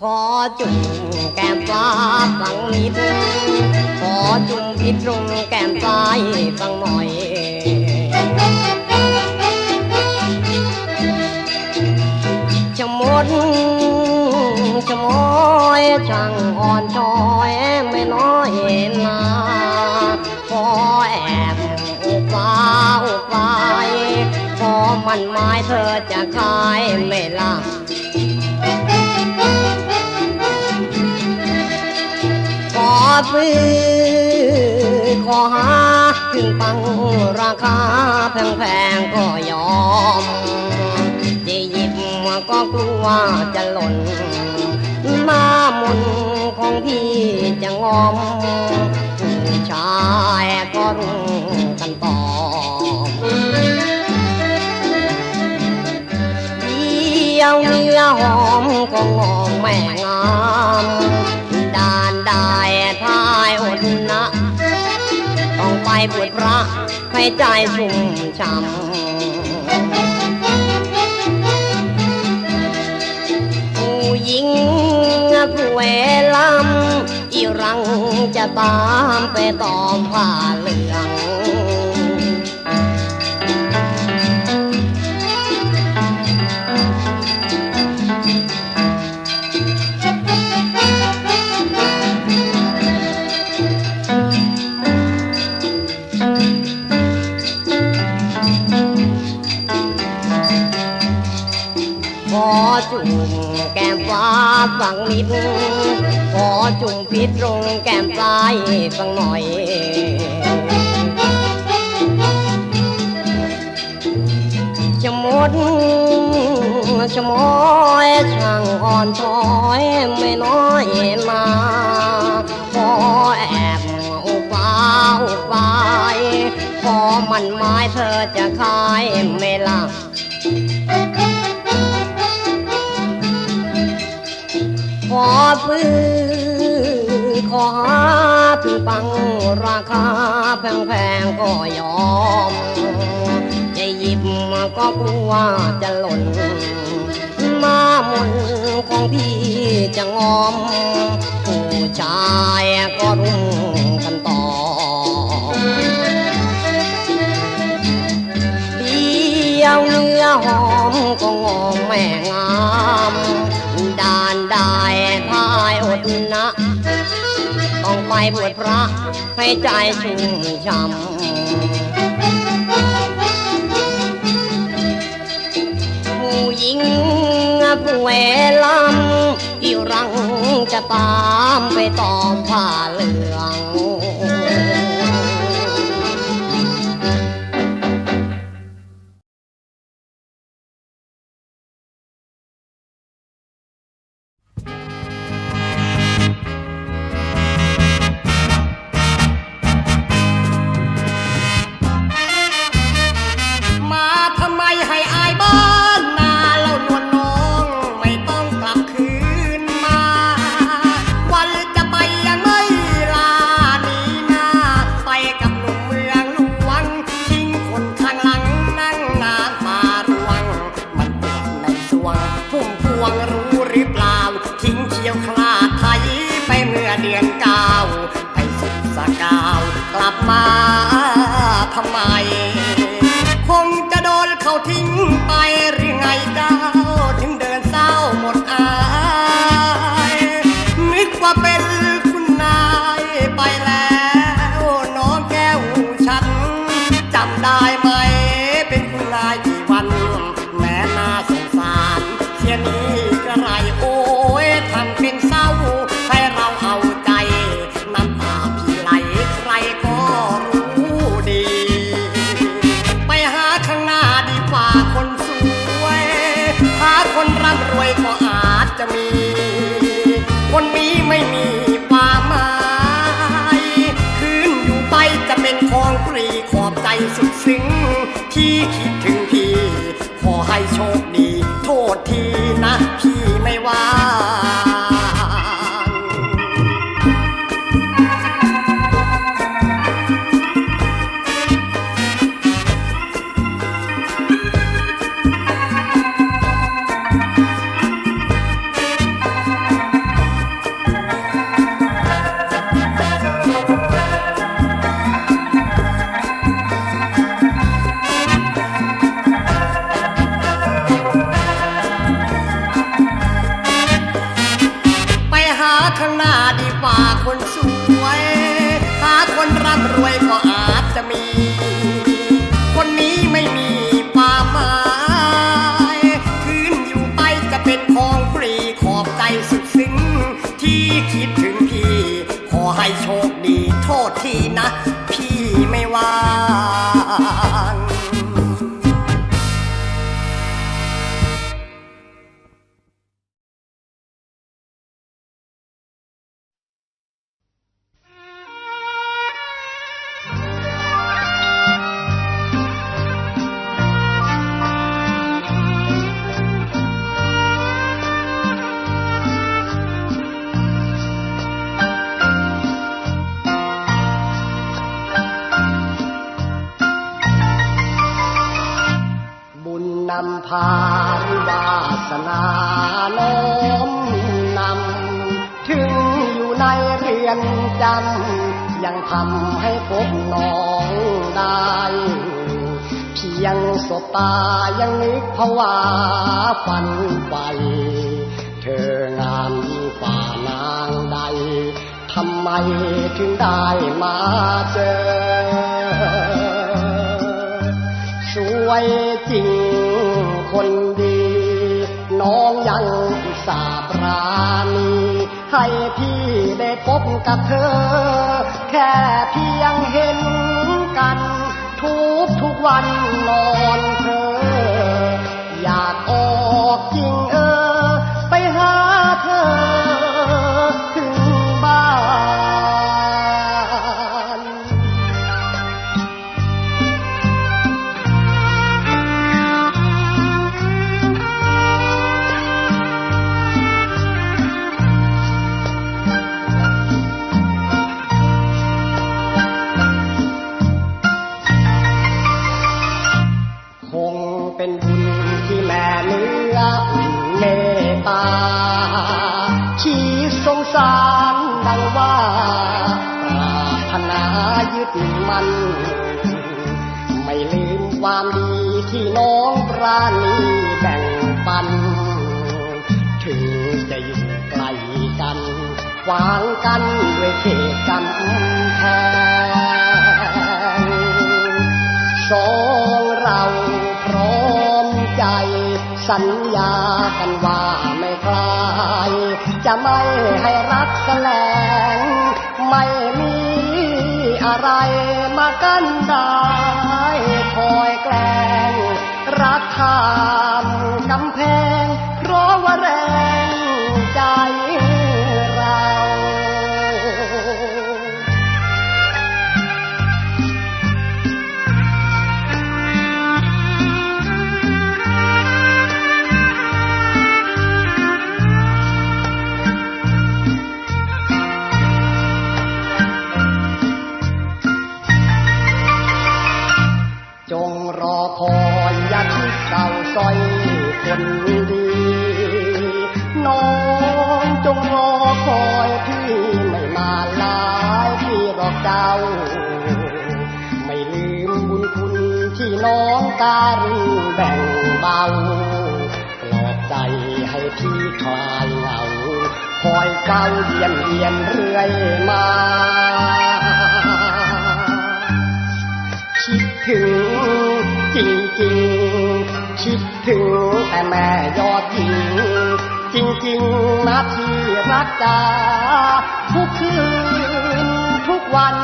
ขอจุ่มแก้มฟ้าฟังนิดขอจุ่มพิษตรงแก้มซ้ายฟังหน่อย ชะมดชะมอยช่างอ่อนช้อยไม่น้อยนาขอแอบ ฟ้าไฟขอมันหมายเธอจะขายไม่ล่ะขอซื้อขอหาถึงปังราคาแพงๆก็ยอมจะหยิบมาก็กลัวจะหล่นหน้ามนของพี่จะงอมผู้ชายก็รุ่ ยวเนื้อหอมก็งองแม่งามด่านได้ทายอดนะต้องไปบวชพระให้ใจสุ่มช่ำผู้หญิงผู้เวลำอีรังจะตามไปตอมผ้าเหลือง ฟังนิดขอจุ่มพิษตรงแก้มซ้ายฟังหน่อยชะมดชะมอยช่างอ่อนช้อยไม่น้อยมาขอแอบอุบฟ้าอุบไฟขอมันหมายเธอจะขายไม่ละ ซื้อขอหาถึงปังราคาแพงๆก็ยอม จะหยิบมาก็กลัวจะหล่น มามนของพี่จะงอม ผู้ชายก็รุ่งกันต่อเดียวเนื้อหอมก็งองแม่งาม ดานได้ายอดนะต้องไปบวชพระให้ใจชุ่มช่ำผู้หญิงผู้เวลำอีรังจะตามไปตอมผ้าเหลือง คนร่ำรวยก็อาจจะมี คนมีไม่มีความหมายคืนอยู่ไปจะเป็นของฟรีขอบใจสุดซึ้งที่คิดถึงพี่ ขอให้โชคดี โทษทีนะพี่ไม่ว่า คิดถึงพี่ ขอให้โชคดีโทษทีนะ พี่ไม่ว่าง นำพาวาสนาน้มนำ ถึงอยู่ในเรือนจำยังทำให้พบน้องได้ เพียงสบตายังนึกภาวาฝันไปเธองามยิ่งฝ่านางใด ทำไมถึงได้มาเจอ สวยจริง ยังอุตส่าห์ปราณีให้พี่ได้พบกับเธอ แค่เพียงเห็นกัน ทุกทุกวันนอน เป็นบุญที่แม่เนื้อเมตตาที่สงสารดังว่าปรารถนายึดมันไม่ลืมความดีที่น้องปราณีแบ่งปัน ถึงจะอยู่ไกลกันขวางกันด้วยเขตกำ สัญญากันว่าไม่คลาย จะไม่ให้รักแสลง ไม่มีอะไร อคอย่าคิดเศร้าซอยคนดี น้องจงรอคอยพี่ไม่มาลายพี่รอกเจ้าไม่ลืมบุญคุณที่น้องการแบ่งเบาปลอบใจให้พี่คลายเหงาคอยเฝ้าเยียนเยียนเรื่อยมา แต่แม่ยอดหญิง จริงๆนะที่รักจาทุกคืนทุกวัน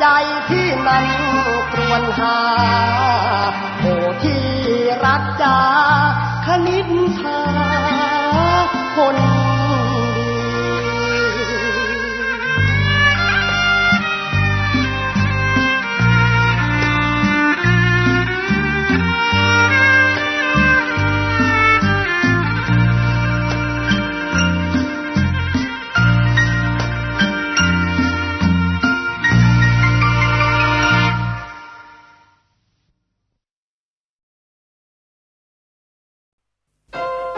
ใจที่นั้นปรวนหาโอ้ที่รักจาคณิตทาคน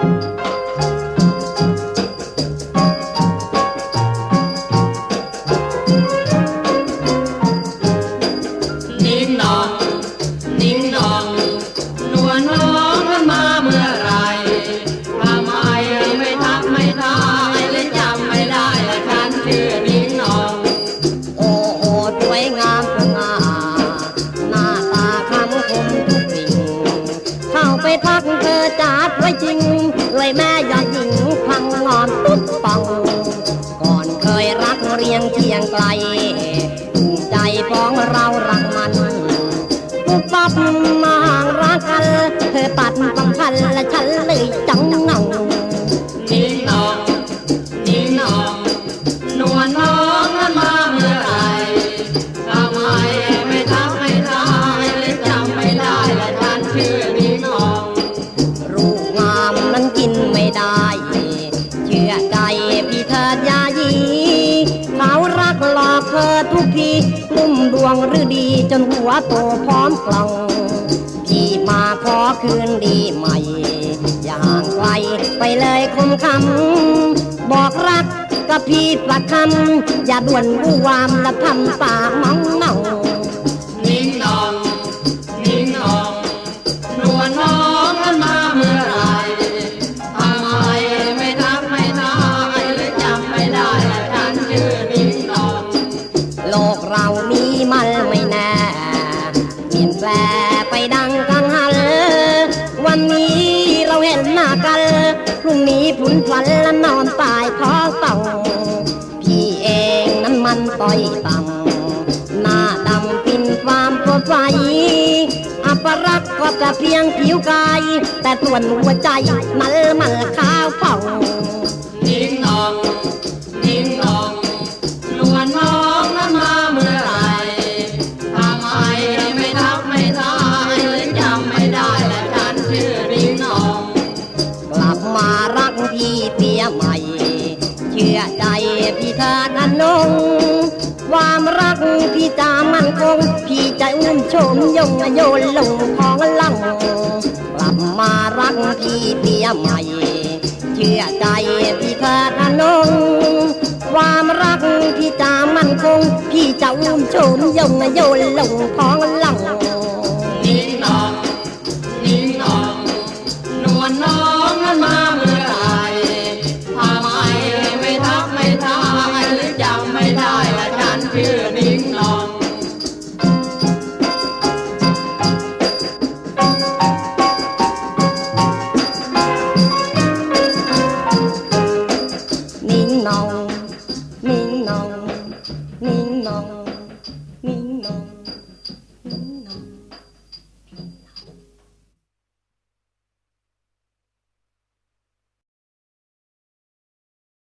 ดีนิ้ันธ์และฉันเลยจังเงานิ่งนองนิ่งนองนวลน้องนั้นมาเมื่อไหรทำไมไม่ทักไม่ทายหรือจำไม่ได้และท่านชื่อนิ่งนองรูปงามนั้นกินไม่ได้ เชื่อใจพี่เถิดยายีเขารักหลอกเธอทุกทีลุ่มดวงหรือดีจนหัวโตพร้อมกล่อง คืนดีใหม่ อย่าห่างไกลไปเลยคมคำบอกรักกับพี่ประคำอย่าด่วนวู่วามและพำตาเมาเมา กษ์ก็แต่เพียงผิวกาย แต่ส่วนหัวใจมันมันขาวเผ่านิ่งนองนิ่งนองนวลน้องนั้นมาเมื่อไหรทำไมไม่ทักไม่ทายหรือจำไม่ได้และท่านชื่อนิ่งนอง กลับมารักพี่เสียใหม่ เชื่อใจพี่เธอนันนงความรักพี่จะมั่นคงพี่ จะอุ้มชมยงโยนลงของลังกลับมารักพี่เพียใหม่ เชื่อใจพี่เธอนันงความรักพี่จะมั่นคง พี่จะอุ้มชมยงโยนลงของลัง